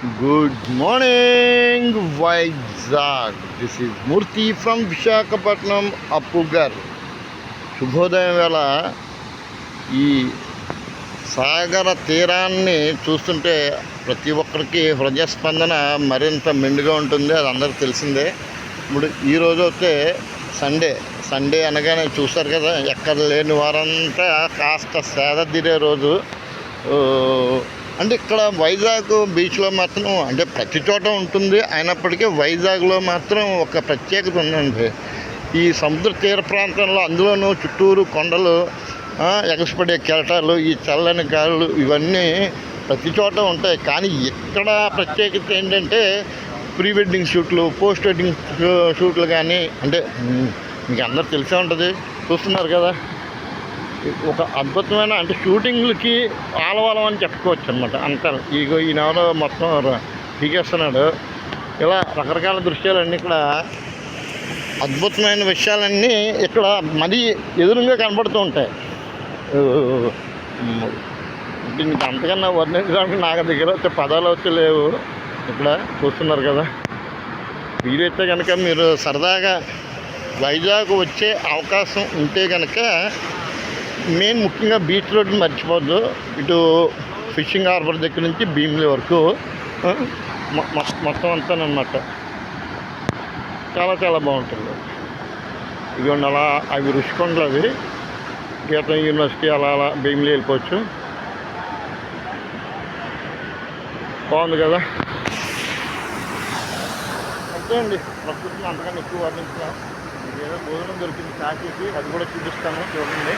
Good morning Vizag this is Murthy from Visakhapatnam Appughar శుభోదయం వేళ ఈ సాగర తీరాన్ని చూస్తుంటే ప్రతి ఒక్కరికి హృదయస్పందన మరింత మెండుగా ఉంటుంది అది అందరికీ తెలిసిందే. ఇప్పుడు ఈరోజు అయితే సండే సండే అనగానే చూస్తారు కదా ఎక్కడ లేని వారంతా కాస్త సేద తీరే రోజు. అంటే ఇక్కడ వైజాగ్ బీచ్లో మాత్రం అంటే ప్రతి చోట ఉంటుంది. అయినప్పటికీ వైజాగ్లో మాత్రం ఒక ప్రత్యేకత ఉందండి. ఈ సముద్ర తీర ప్రాంతంలో అందులోనూ చుట్టూరు కొండలు ఎగసిపడే కెరటాలు ఈ చల్లని గాలు ఇవన్నీ ప్రతి చోట ఉంటాయి. కానీ ఇక్కడ ప్రత్యేకత ఏంటంటే ప్రీ వెడ్డింగ్ షూట్లు పోస్ట్ వెడ్డింగ్ షూట్లు కానీ అంటే మీకు అందరు తెలిసే ఉంటుంది. చూస్తున్నారు కదా? ఒక అద్భుతమైన అంటే షూటింగ్లకి ఆలవాలం అని చెప్పుకోవచ్చు అనమాట అంత ఇగో ఈయనెవరో మొత్తం దిగేస్తున్నాడు. ఇలా రకరకాల దృశ్యాలన్నీ ఇక్కడ అద్భుతమైన విషయాలన్నీ ఇక్కడ మరీ ఎదురుగా కనబడుతూ ఉంటాయి. దీనికి అంతకన్నా వర్ణించడానికి నాకు దగ్గర వచ్చే పదాలు వచ్చి లేవు. ఇక్కడ చూస్తున్నారు కదా. వీలైతే కనుక మీరు సరదాగా వైజాగ్ వచ్చే అవకాశం ఉంటే కనుక మెయిన్ ముఖ్యంగా బీచ్ రోడ్డు మర్చిపోద్దు ఇటు ఫిషింగ్ హార్బర్ దగ్గర నుంచి భీమిలి వరకు మొత్తం అంతానమాట చాలా చాలా బాగుంటుంది. ఇదిగోండి అలా అవి రుషికొండలు అవి. గీతం యూనివర్సిటీ అలా అలా భీమిలి వెళ్ళిపోవచ్చు. బాగుంది కదా? అంతే అండి ప్రకృతిని అంతకన్నా ఎక్కువ వర్ణించిన ఏదో భోజనం దొరికింది కాకేసి అది కూడా చూపిస్తాను చూడండి.